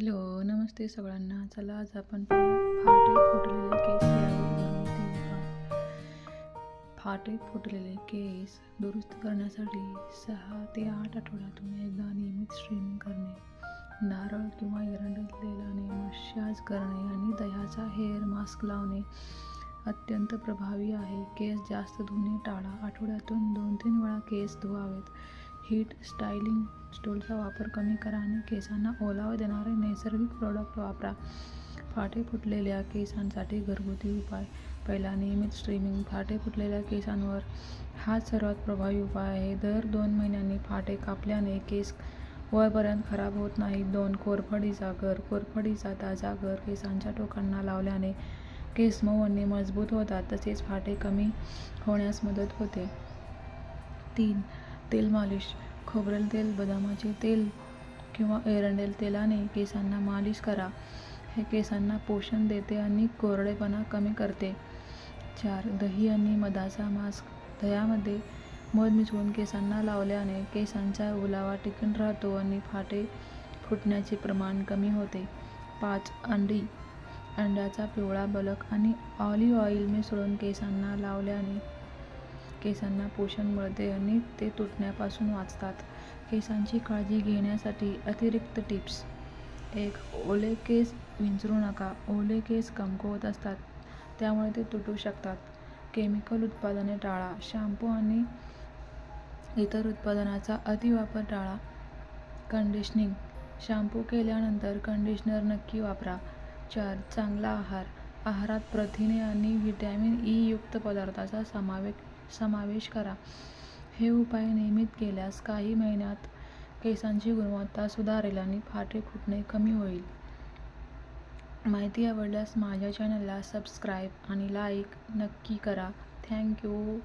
Hello नमस्ते सगळ्यांना. चला आज आपण फाटे फुटलेले केस यावर फाटे फुटलेले केस दुरुस्त करण्यासाठी सहा ते आठ आठवड्यातून एकदा नियमित स्ट्रीमिंग करणे नारळ किंवा एरंडल तेलाने मशाज करणे आणि दह्याचा हेअर मास्क लावणे अत्यंत प्रभावी आहे. केस जास्त धुणे टाळा. आठवड्यातून दोन तीन वेळा केस धुवावेत. हीट स्टायलिंग स्टोलचा वापर कमी करा आणि केसांना ओलावा देणारे नैसर्गिक प्रोडक्ट वापरा. फाटे फुटलेल्या केसांसाठी घरगुती उपाय. पहिला नियमित स्ट्रीमिंग फाटे फुटलेल्या केसांवर हा सर्वात प्रभावी उपाय आहे. दर दोन महिन्यांनी फाटे कापल्याने केस वरपर्यंत खराब होत नाही दोन कोरफडीचा गर कोरफडीचा ताजा गर केसांच्या टोकांना लावल्याने केस मऊ आणि मजबूत होतात. तसेच फाटे कमी होण्यास मदत होते. तीन तेल मालिश खोबरेल तेल बदामाचे तेल किंवा एरंडेल तेलाने केसांना मालिश करा. हे केसांना पोषण देते आणि कोरडेपणा कमी करते. चार दही आणि मधाचा मास्क. दह्यामध्ये मध मिसळून केसांना लावल्याने केसांचा ओलावा टिकून राहतो आणि फाटे फुटण्याचे प्रमाण कमी होते. पाच अंडी. अंड्याचा पिवळा बलक आणि ऑलिव्ह ऑइल मिसळून केसांना लावल्याने केसांना पोषण मिळते आणि ते तुटण्यापासून वाचतात. केसांची काळजी घेण्यासाठी अतिरिक्त टिप्स. एक ओले केस विंचरू नका. ओले केस कमकुवत असतात त्यामुळे ते तुटू शकतात. केमिकल उत्पादने टाळा. शॅम्पू आणि इतर उत्पादनाचा अतिवापर टाळा. कंडिशनिंग. शॅम्पू केल्यानंतर कंडिशनर नक्की वापरा. चार चांगला आहार. आहारात प्रथिने आणि व्हिटॅमिन ई युक्त पदार्थाचा समावेश समावेश करा. हे उपाय नियमित केल्यास काही महिन्यात केसांची गुणवत्ता सुधारेल आणि फाटे फुटणे कमी होईल. माहिती आवडल्यास माझ्या चॅनलला सबस्क्राईब आणि लाईक नक्की करा. थँक्यू